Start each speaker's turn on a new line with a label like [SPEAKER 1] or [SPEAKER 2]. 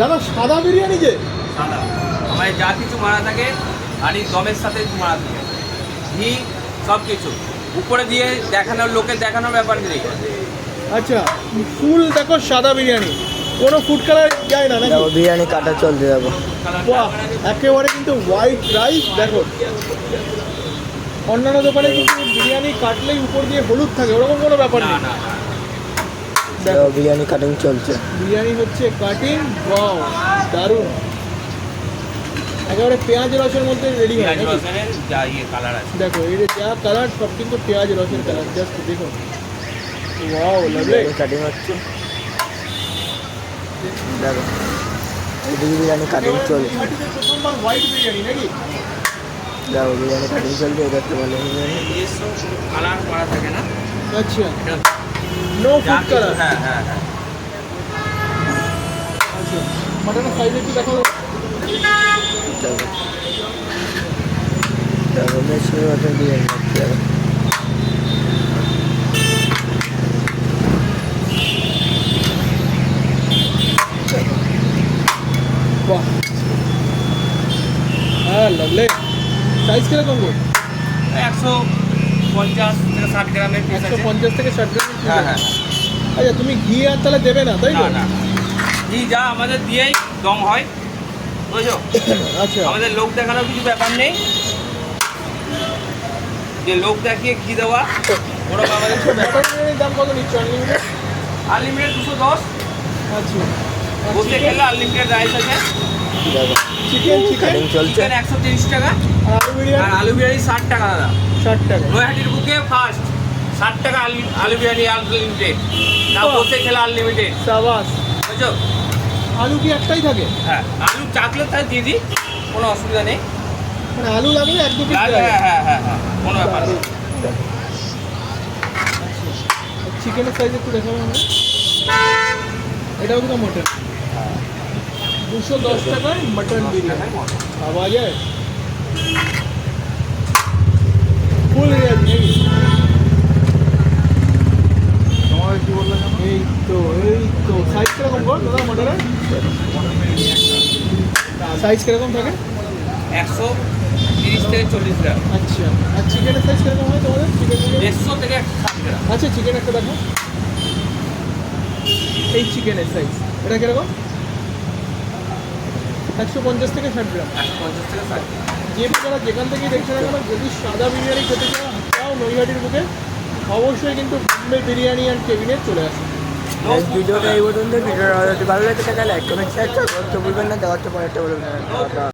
[SPEAKER 1] দাদা সাদা বিরিয়ানি যে?
[SPEAKER 2] সাদা। আমার যা কিছু মারা থাকে হাঁড়ির দমের সাথে মারা থাকে। ঘি সব কিছু উপরে দিয়ে দেখানোর লোকে দেখানোর ব্যাপার নেই।
[SPEAKER 1] আচ্ছা ফুল দেখো সাদা বিরিয়ানি। কোনো ফুড কালার যায় না নাকি?
[SPEAKER 3] দেখো বিরিয়ানি কাটা চলছে দেখো।
[SPEAKER 1] বাহ একেবারে কিন্তু হোয়াইট রাইস দেখো। অন্যান্য দোকানে কিন্তু বিরিয়ানি কাটলেই উপর দিয়ে হলুদ থাকে ওরকম কোনো ব্যাপার
[SPEAKER 2] না।
[SPEAKER 3] বিরিয়ানি কাটিং চলছে।
[SPEAKER 1] বিরিয়ানি হচ্ছে কাটিং ওয়াও দারুণ। একেবারে পেঁয়াজ রসের মধ্যে রেডি হয়
[SPEAKER 2] যা ইয়ে কালার আছে।
[SPEAKER 1] দেখো এই যে যা কালার সব কিন্তু পেঁয়াজ রসের কালার জাস্ট দেখো। ওয়াও
[SPEAKER 3] বিরিয়ানি কাটিং হচ্ছে। দেখো এদিকে বিরিয়ানি কাটিং চলছে।
[SPEAKER 1] প্রথমবার হোয়াইট বিরিয়ানি নাকি?
[SPEAKER 3] দেখো বিরিয়ানি কাটিং চলছে এটা বিরিয়ানি
[SPEAKER 2] নিজস্ব কালার করা থাকে না।
[SPEAKER 1] আচ্ছা।
[SPEAKER 2] এটা
[SPEAKER 1] নো ফুড কালার
[SPEAKER 2] হ্যাঁ হ্যাঁ হ্যাঁ।
[SPEAKER 1] মাটনের সাইজ একটু দেখো বাহ। হ্যাঁ লাগলে সাইজ কীরকম
[SPEAKER 2] একশো পঞ্চাশ থেকে ষাট গ্রামের পিস আছে।
[SPEAKER 1] পঞ্চাশ থেকে ষাট গ্রাম
[SPEAKER 2] হ্যাঁ হ্যাঁ
[SPEAKER 1] আচ্ছা তুমি ঘি আর তাহলে দেবে না তাই
[SPEAKER 2] না না। ঘি যা আমাদের দিয়েই দম হয় বুঝছ?
[SPEAKER 1] আচ্ছা।
[SPEAKER 2] আমাদের লোক দেখানোর কিছু ব্যাপার নেই। যে লোক দেখিয়ে ঘি দেওয়া ওরকম আমাদের
[SPEAKER 1] বিরিয়ানির দাম কত নিচ্ছ? আনলিমিটেড
[SPEAKER 2] আনলিমিটেড দুশো দশ।
[SPEAKER 1] আচ্ছা।
[SPEAKER 2] বসে খেলে আনলিমিটেড রাইস আছে।
[SPEAKER 1] চিকেন চিকেন
[SPEAKER 3] চলছে।
[SPEAKER 2] একশো তিরিশ টাকা।
[SPEAKER 1] আর আলু
[SPEAKER 2] আর আলু বিরিয়ানি ষাট টাকা দাদা।
[SPEAKER 1] ষাট টাকা।
[SPEAKER 2] নৈহাটির বুকে ফার্স্ট ষাট টাকা আলু আলু বিরিয়ানি আনলিমিটেড না। বসে খেলে আনলিমিটেড
[SPEAKER 1] সাবাস।
[SPEAKER 2] বুঝছ?
[SPEAKER 1] আলু কি একটাই থাকে?
[SPEAKER 2] হ্যাঁ আলু চাকলে তাই দিয়ে দিই কোনো অসুবিধা নেই।
[SPEAKER 1] মানে আলু লাগলে এক দু পিস
[SPEAKER 2] হ্যাঁ হ্যাঁ হ্যাঁ হ্যাঁ কোনো ব্যাপার নেই
[SPEAKER 1] চিকেনের সাইজ একটু দেখাবো আমরা এটাও কিন্তু মটন দুশো দশ টাকায় মটন বিরিয়ানি। পাওয়া যায় ফুল রেয়াজ নাকি এই তো এই তো। সাইজ কীরকম বল দাদা মটনের সাইজ কীরকম থাকে?
[SPEAKER 2] একশো তিরিশ থেকে চল্লিশ গ্রাম।
[SPEAKER 1] আচ্ছা। আর চিকেনের সাইজ কীরকম হয় তোমাদের? চিকেন
[SPEAKER 2] দেড়শো থেকে একশো
[SPEAKER 1] আচ্ছা চিকেন একটা দেখো। এই চিকেনের সাইজ এটা কীরকম? একশো পঞ্চাশ থেকে ষাট গ্রাম।
[SPEAKER 2] একশো পঞ্চাশ থেকে ষাট।
[SPEAKER 1] যে আপনারা যেখান থেকেই দেখছে না কেন যদি সাদা বিরিয়ানি খেতে চাও নৈহাটির বুকে অবশ্যই কিন্তু বোম্বে বিরিয়ানি অ্যান্ড কেবিনে চলে আসে
[SPEAKER 3] ভিডিওটা এই পর্যন্ত ভিডিওটা ভালো লাগে তাহলে লাইক কমেন্ট শেয়ার করতে ভুলবেন না। দেওয়ার পরে একটা বলবেন।